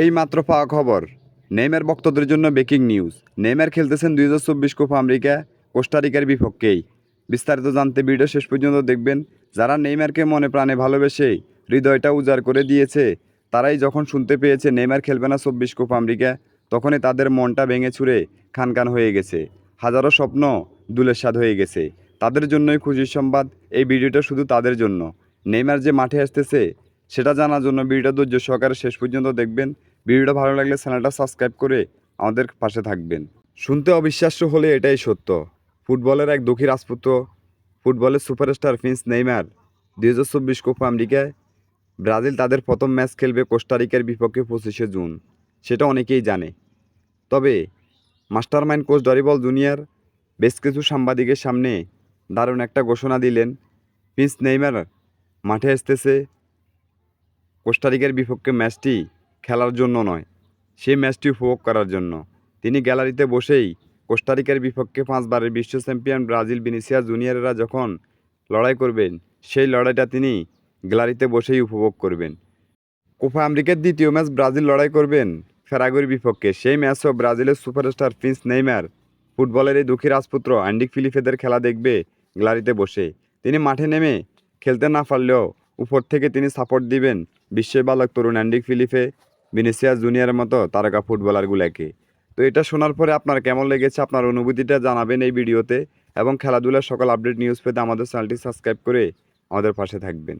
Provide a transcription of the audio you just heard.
এই মাত্র পাওয়া খবর, নেইমার ভক্তদের জন্য ব্রেকিং নিউজ। নেইমার খেলতেছেন দুই হাজার চব্বিশ কোপা আমেরিকা, কোস্টারিকার বিপক্ষেই। বিস্তারিত জানতে ভিডিও শেষ পর্যন্ত দেখবেন। যারা নেইমারকে মনে প্রাণে ভালোবেসে হৃদয়টা উজাড় করে দিয়েছে, তারাই যখন শুনতে পেয়েছে নেইমার খেলবে না চব্বিশ কোপা আমেরিকা, তখনই তাদের মনটা ভেঙে ছুঁড়ে খানখান হয়ে গেছে। হাজারো স্বপ্ন দুলের স্বাদ হয়ে গেছে। তাদের জন্যই খুশির সংবাদ, এই ভিডিওটা শুধু তাদের জন্য। নেইমার যে মাঠে আসতেছে সেটা জানার জন্য ভিডিওটা ধৈর্য সহকারে শেষ পর্যন্ত দেখবেন। ভিডিওটা ভালো লাগলে চ্যানেলটা সাবস্ক্রাইব করে আমাদের পাশে থাকবেন। শুনতে অবিশ্বাস্য হলে এটাই সত্য। ফুটবলের এক দুঃখী রাজপুত্র, ফুটবলের সুপারস্টার প্রিন্স নেইমার, দুই হাজার চব্বিশ কোপা আমেরিকায় ব্রাজিল তাদের প্রথম ম্যাচ খেলবে কোস্টারিকার বিপক্ষে পঁচিশে জুন, সেটা অনেকেই জানে। তবে master mind coach Dorival junior বেশ কিছু সাংবাদিকের সামনে দারুণ একটা ঘোষণা দিলেন। প্রিন্স নেইমার মাঠে আসতেছে কোস্টারিকার বিপক্ষে ম্যাচটি খেলার জন্য নয় সেই ম্যাচটি উপভোগ করার জন্য। তিনি গ্যালারিতে বসেই কোস্টারিকার বিপক্ষে পাঁচবারের বিশ্ব চ্যাম্পিয়ন ব্রাজিল বিনিসিয়া জুনিয়ররা যখন লড়াই করবেন, সেই লড়াইটা তিনি গ্যালারিতে বসেই উপভোগ করবেন। কোপা আমেরিকার দ্বিতীয় ম্যাচ ব্রাজিল লড়াই করবেন ফেরাগুর বিপক্ষে। সেই ম্যাচও ব্রাজিলের সুপারস্টার প্রিন্স নেইমার, ফুটবলের এই দুঃখী রাজপুত্র অ্যান্ডিক ফিলিফেদের খেলা দেখবে গ্যালারিতে বসে। তিনি মাঠে নেমে খেলতে না পারলেও উপর থেকে তিনি সাপোর্ট দিবেন বিশ্বের বালক তরুণ অ্যান্ডিক ফিলিপে, ভিনিসিয়াস জুনিয়রের মতো তারকা ফুটবলারগুলোকে। তো এটা শোনার পরে আপনার কেমন লেগেছে আপনার অনুভূতিটা জানাবেন এই ভিডিওতে এবং খেলাধুলার সকল আপডেট নিউজ পেতে আমাদের চ্যানেলটি সাবস্ক্রাইব করে আমাদের পাশে থাকবেন।